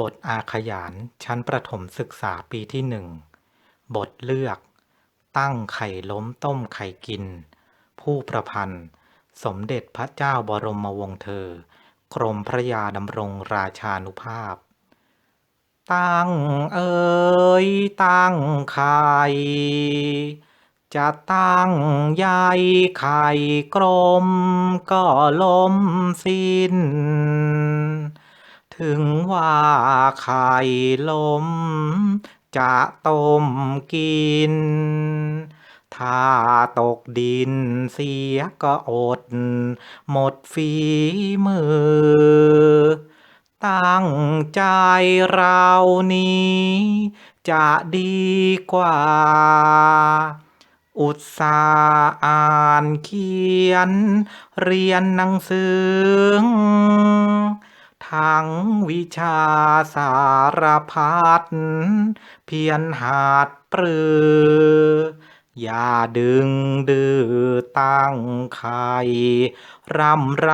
บทอาขยานชั้นประถมศึกษาปีที่หนึ่ง บทเลือก ตั้งไข่ล้มต้มไข่กิน ผู้ประพันธ์ สมเด็จพระเจ้าบรมวงศ์เธอ กรมพระยาดำรงราชานุภาพ ตั้งเอ่ยตั้งไข่จะตั้งใยไข่กลมก็ล้มสิ้น ถึงว่าไข่ล้มจะต้มกิน ถ้าตกดินเสียก็อด หมดฝีมือ ตั้งใจเรานี้ จะดีกว่า อุตสาห์อ่านเขียน เรียนหนังสือ งวิชาสารพัดเพียรหัดปรือ อย่าดึงดื้อตั้งไข่รำไร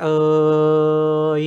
เอ่ย